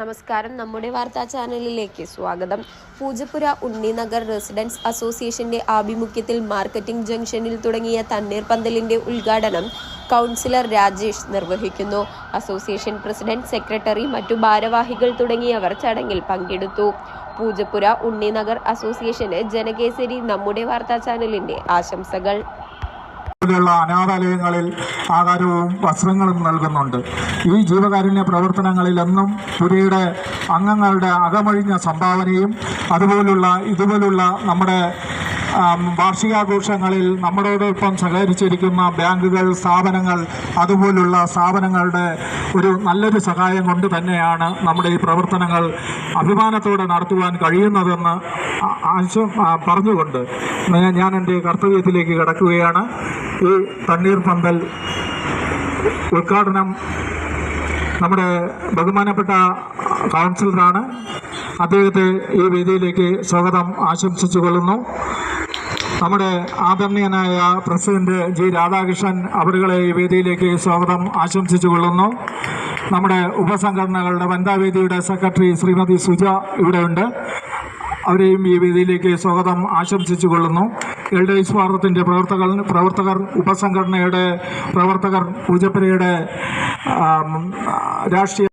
നമസ്കാരം. നമ്മുടെ വാർത്താ ചാനലിലേക്ക് സ്വാഗതം. പൂജപ്പുര ഉണ്ണിനഗർ റെസിഡൻസ് അസോസിയേഷന്റെ ആഭിമുഖ്യത്തിൽ മാർക്കറ്റിംഗ് ജംഗ്ഷനിൽ തുടങ്ങിയ തണ്ണീർ പന്തലിന്റെ ഉദ്ഘാടനം കൗൺസിലർ രാജേഷ് നിർവഹിക്കുന്നു. അസോസിയേഷൻ പ്രസിഡന്റ് സെക്രട്ടറി മറ്റു ഭാരവാഹികൾ തുടങ്ങിയവർ ചടങ്ങിൽ പങ്കെടുത്തു. പൂജപ്പുര ഉണ്ണിനഗർ അസോസിയേഷന് ജനകേസരി നമ്മുടെ വാർത്താ ചാനലിന്റെ ആശംസകൾ. പോലെയുള്ള അനാഥാലയങ്ങളിൽ ആഹാരവും വസ്ത്രങ്ങളും നൽകുന്നുണ്ട്. ഈ ജീവകാരുണ്യ പ്രവർത്തനങ്ങളിൽ എന്നും പുരയുടെ അംഗങ്ങളുടെ അകമഴിഞ്ഞ സംഭാവനയും അതുപോലുള്ള ഇതുപോലുള്ള നമ്മുടെ വാർഷികാഘോഷങ്ങളിൽ നമ്മളോടൊപ്പം സഹകരിച്ചിരിക്കുന്ന ബാങ്കുകൾ സ്ഥാപനങ്ങൾ അതുപോലുള്ള സ്ഥാപനങ്ങളുടെ ഒരു നല്ലൊരു സഹായം കൊണ്ട് തന്നെയാണ് നമ്മുടെ ഈ പ്രവർത്തനങ്ങൾ അഭിമാനത്തോടെ നടത്തുവാൻ കഴിയുന്നതെന്ന് ആവശ്യം പറഞ്ഞുകൊണ്ട് ഞാൻ- എന്റെ കർത്തവ്യത്തിലേക്ക് കടക്കുകയാണ്. ഈ തണ്ണീർ പന്തൽ ഉദ്ഘാടനം നമ്മുടെ ബഹുമാനപ്പെട്ട കൗൺസിലറാണ്. അദ്ദേഹത്തെ ഈ വേദിയിലേക്ക് സ്വാഗതം ആശംസിച്ചു കൊള്ളുന്നു നമ്മുടെ ആദരണീയനായ പ്രസിഡന്റ് ജി രാധാകൃഷ്ണൻ അവരുകളെ ഈ വേദിയിലേക്ക് സ്വാഗതം ആശംസിച്ചു കൊള്ളുന്നു നമ്മുടെ ഉപസംഘടനകളുടെ വനിതാവേദിയുടെ സെക്രട്ടറി ശ്രീമതി സുജ ഇവിടെയുണ്ട്. അവരെയും ഈ വേദിയിലേക്ക് സ്വാഗതം ആശംസിച്ചു കൊള്ളുന്നു എൽ ഡി സ്വാർത്ഥത്തിന്റെ പ്രവർത്തകർ പ്രവർത്തകർ ഉപസംഘടനയുടെ പ്രവർത്തകർ പൂജപ്പുരയുടെ രാഷ്ട്രീയ